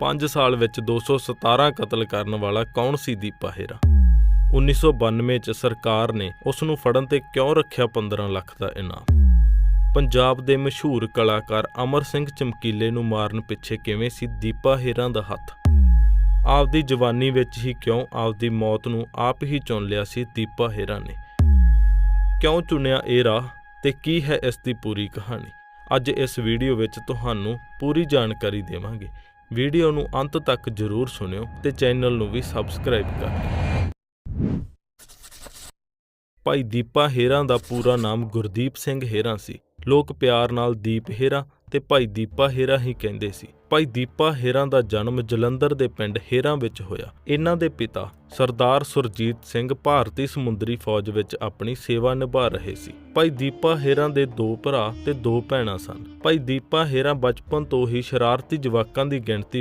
5 ਸਾਲ ਵਿੱਚ 217 ਕਤਲ ਕਰਨ ਵਾਲਾ ਕੌਣ ਸੀ ਦੀਪਾ ਹੇਰਾ 1992 ਚ ਸਰਕਾਰ ਨੇ ਉਸ ਨੂੰ ਫੜਨ ਤੇ ਕਿਉਂ ਰੱਖਿਆ 15 ਲੱਖ ਦਾ ਇਨਾਮ? ਪੰਜਾਬ ਦੇ ਮਸ਼ਹੂਰ ਕਲਾਕਾਰ ਅਮਰ ਸਿੰਘ ਚਮਕੀਲੇ ਨੂੰ ਮਾਰਨ ਪਿੱਛੇ ਕਿਵੇਂ ਸੀ ਦੀਪਾ ਹੇਰਾ ਦਾ ਹੱਥ? ਆਪਦੀ ਜਵਾਨੀ ਵਿੱਚ ਹੀ ਕਿਉਂ ਆਪਦੀ ਮੌਤ ਨੂੰ ਆਪ ਹੀ ਚੁਣ ਲਿਆ ਸੀ ਦੀਪਾ ਹੇਰਾ ਨੇ? ਕਿਉਂ ਚੁਣਿਆ ਇਹ ਰਾਹ ਤੇ ਕੀ ਹੈ ਇਸ ਦੀ ਪੂਰੀ ਕਹਾਣੀ? ਅੱਜ ਇਸ ਵੀਡੀਓ ਵਿੱਚ ਤੁਹਾਨੂੰ ਪੂਰੀ ਜਾਣਕਾਰੀ ਦੇਵਾਂਗੇ। ਵੀਡੀਓ ਨੂੰ ਅੰਤ ਤੱਕ ਜ਼ਰੂਰ ਸੁਣਿਓ ਤੇ ਚੈਨਲ ਨੂੰ ਵੀ ਸਬਸਕ੍ਰਾਈਬ ਕਰ ਲਿਓ ਭਾਈ ਦੀਪਾ ਹੇਰਾਂ ਦਾ ਪੂਰਾ ਨਾਮ ਗੁਰਦੀਪ ਸਿੰਘ ਹੇਰਾਂ ਸੀ। ਲੋਕ ਪਿਆਰ ਨਾਲ ਦੀਪ ਹੇਰਾਂ ਤੇ ਭਾਈ ਦੀਪਾ ਹੇਰਾ ਹੀ ਕਹਿੰਦੇ ਸੀ। ਭਾਈ ਦੀਪਾ ਹੇਰਾ ਦਾ ਜਨਮ ਜਲੰਧਰ ਦੇ ਪਿੰਡ ਹੇਰਾ ਵਿੱਚ ਹੋਇਆ। ਇਹਨਾਂ ਦੇ ਪਿਤਾ ਸਰਦਾਰ ਸੁਰਜੀਤ ਸਿੰਘ ਭਾਰਤੀ ਸਮੁੰਦਰੀ ਫੌਜ ਵਿੱਚ ਆਪਣੀ ਸੇਵਾ ਨਿਭਾ ਰਹੇ ਸੀ। ਭਾਈ ਦੀਪਾ ਹੇਰਾ ਦੇ ਦੋ ਭਰਾ ਤੇ ਦੋ ਭੈਣਾਂ ਸਨ। ਭਾਈ ਦੀਪਾ ਹੇਰਾ ਬਚਪਨ ਤੋਂ ਹੀ ਸ਼ਰਾਰਤੀ ਜਵਾਕਾਂ ਦੀ ਗਿਣਤੀ